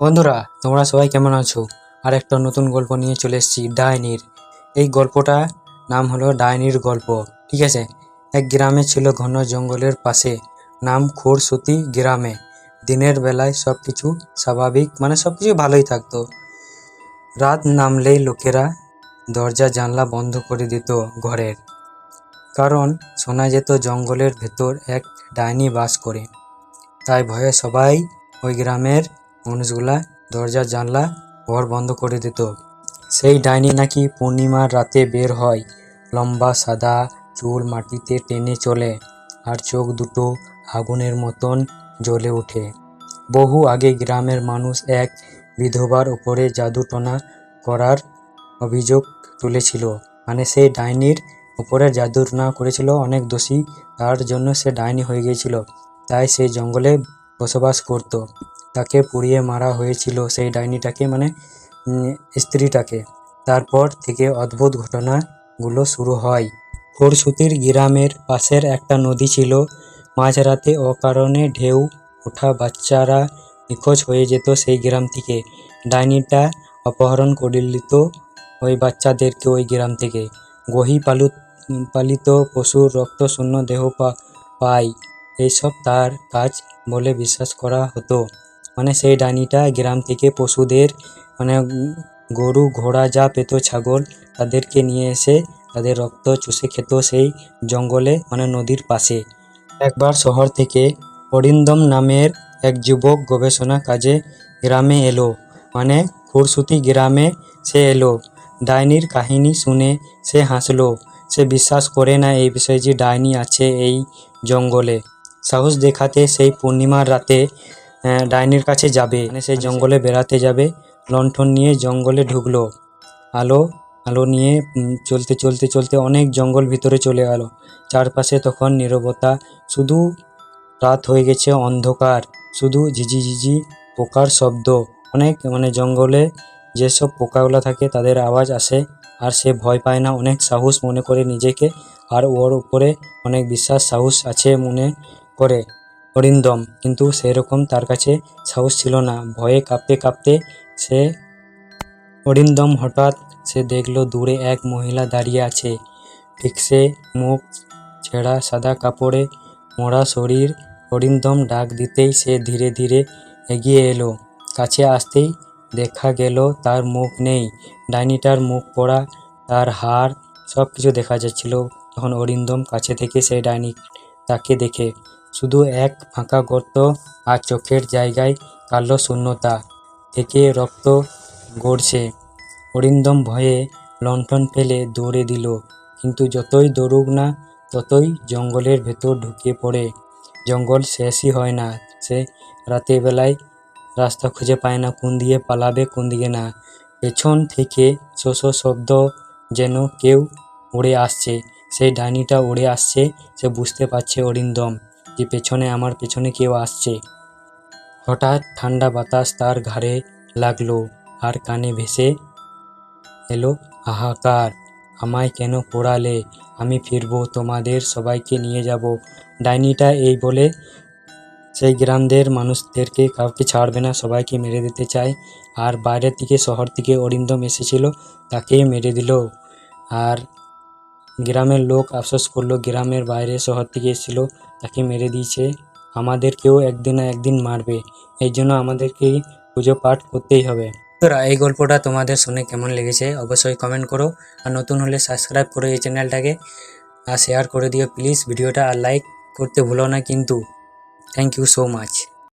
বন্ধুরা, তোমরা সবাই কেমন আছো? আর একটা নতুন গল্প নিয়ে চলে এসেছি, ডাইনির। এই গল্পটা নাম হলো ডাইনির গল্প, ঠিক আছে? এক গ্রামে ছিল ঘন জঙ্গলের পাশে। নাম খোরসুতি গ্রামে। দিনের বেলায় সব কিছু স্বাভাবিক মানে সব কিছু ভালোই থাকতো। রাত নামলেই লোকেরা দরজা, জানলা বন্ধ করে দিত ঘরের। কারণ শোনা যেত জঙ্গলের ভেতর এক ডাইনি বাস করে। তাই ভয়ে সবাই ওই গ্রামের মানুষগুলা দরজা, জানলা, ঘর বন্ধ করে দিত। সেই ডাইনি নাকি পূর্ণিমার রাতে বের হয়, লম্বা সাদা চুল মাটিতে টেনে চলে আর চোখ দুটো আগুনের মতন জ্বলে ওঠে। বহু আগে গ্রামের মানুষ এক বিধবার উপরে জাদুটনা করার অভিযোগ তুলেছিল। মানে সেই ডাইনির উপরে জাদুটনা করেছিল অনেক দোষী, তার জন্য সে ডাইনি হয়ে গিয়েছিল। তাই সে জঙ্গলে বসবাস করত। তাকে পুড়িয়ে মারা হয়েছিল সেই ডাইনিটাকে মানে স্ত্রীটাকে। তারপর থেকে অদ্ভুত ঘটনাগুলো শুরু হয়। খোরসুতির গ্রামের পাশের একটা নদী ছিল। মাঝরাতে অকারণে ঢেউ ওঠা বাচ্চারা নিখোঁজ হয়ে যেত সেই গ্রাম থেকে। ডাইনিটা অপহরণ করে নিত ওই বাচ্চাদেরকে ওই গ্রাম থেকে। গহি পালু পালিত পশুর রক্ত শূন্য দেহ পায়। এইসব তার কাজ বলে বিশ্বাস করা হতো। মানে সেই ডাইনিটা গ্রাম থেকে পশুদের মানে গরু, ঘোড়া যা পেত ছাগল তাদেরকে নিয়ে এসে তাদের রক্ত চুষে খেত সেই জঙ্গলে মানে নদীর পাশে। একবার শহর থেকে অরিন্দম নামের এক যুবক গবেষণা কাজে গ্রামে এলো। মানে খুরসুতি গ্রামে সে এলো। ডাইনির কাহিনী শুনে সে হাসলো। সে বিশ্বাস করে না এই বিষয়ে যে ডাইনি আছে এই জঙ্গলে। সাহস দেখাতে সেই পূর্ণিমার রাতে ডাইনির কাছে যাবে। সেই জঙ্গলে বেড়াতে যাবে। লণ্ঠন নিয়ে জঙ্গলে ঢুকলো। আলো আলো নিয়ে চলতে চলতে চলতে অনেক জঙ্গল ভিতরে চলে গেল। চারপাশে তখন নীরবতা, শুধু রাত হয়ে গেছে অন্ধকার, শুধু ঝিঝি ঝিঝি পোকার শব্দ। অনেক মানে জঙ্গলে যেসব পোকাগুলো থাকে, তাদের আওয়াজ আসে, আর সে ভয় পায় না। অনেক সাহস মনে করে নিজেকে, আর ওর উপরে অনেক বিশ্বাস, সাহস আছে মনে করে, অরিন্দম। কিন্তু সেরকম তার কাছে সাহস ছিল না। ভয়ে কাঁপতে কাঁপতে সে, অরিন্দম হঠাৎ সে দেখল দূরে এক মহিলা দাঁড়িয়ে আছে। ঠিক সে মুখ ছেঁড়া সাদা কাপড়ে মোড়া শরীর। অরিন্দম ডাক দিতেই সে ধীরে ধীরে এগিয়ে এলো। কাছে আসতেই দেখা গেল তার মুখ নেই। ডাইনিটার মুখ পড়া, তার হাড় সব কিছু দেখা যাচ্ছিল। তখন অরিন্দম কাছে থেকে সেই ডাইনি, তাকে দেখে শুধু এক ফাঁকা গর্ত আর চোখের জায়গায় কালো শূন্যতা থেকে রক্ত গড়ছে। অরিন্দম ভয়ে লণ্ঠন ফেলে দৌড়ে দিল, কিন্তু যতই দৌড়ুক না, ততই জঙ্গলের ভেতর ঢুকে পড়ে। জঙ্গল শেষই হয় না, সে রাতের বেলায় রাস্তা খুঁজে পায় না কোন দিয়ে পালাবে, কোন দিকে না। পেছন থেকে শো শো শব্দ যেন কেউ উড়ে আসছে, সেই ডাইনিটা উড়ে আসছে, সে বুঝতে পারছে অরিন্দম। যে পেছনে আমার পেছনে কেউ আসছে। হঠাৎ ঠান্ডা বাতাস তার ঘাড়ে লাগল আর কানে ভেসে এলো হাহাকার আমায় কেন পোড়ালে? আমি ফিরবো, তোমাদের সবাইকে নিয়ে যাব। ডাইনিটা এই বলে সেই গ্রামদের মানুষদেরকে কাউকে ছাড়বে না, সবাইকে মেরে দিতে চায়। আর বাইরের থেকে শহর থেকে অরিন্দম এসেছিল তাকে মেরে দিল। আর গ্রামের লোক আফসোস করল, গ্রামের বাইরে শহর থেকে এসেছিল, তাকে মেরে দিয়েছে। আমাদেরকেও একদিন না একদিন মারবে এই জন্য আমাদেরকে পুজো পাঠ করতেই হবে। বন্ধুরা এই গল্পটা তোমাদের শুনে কেমন লেগেছে অবশ্যই কমেন্ট করো। আর নতুন হলে সাবস্ক্রাইব করো এই চ্যানেলটাকে আর শেয়ার করে দিও প্লিজ ভিডিওটা আর লাইক করতে ভুলো না কিন্তু। Thank you so much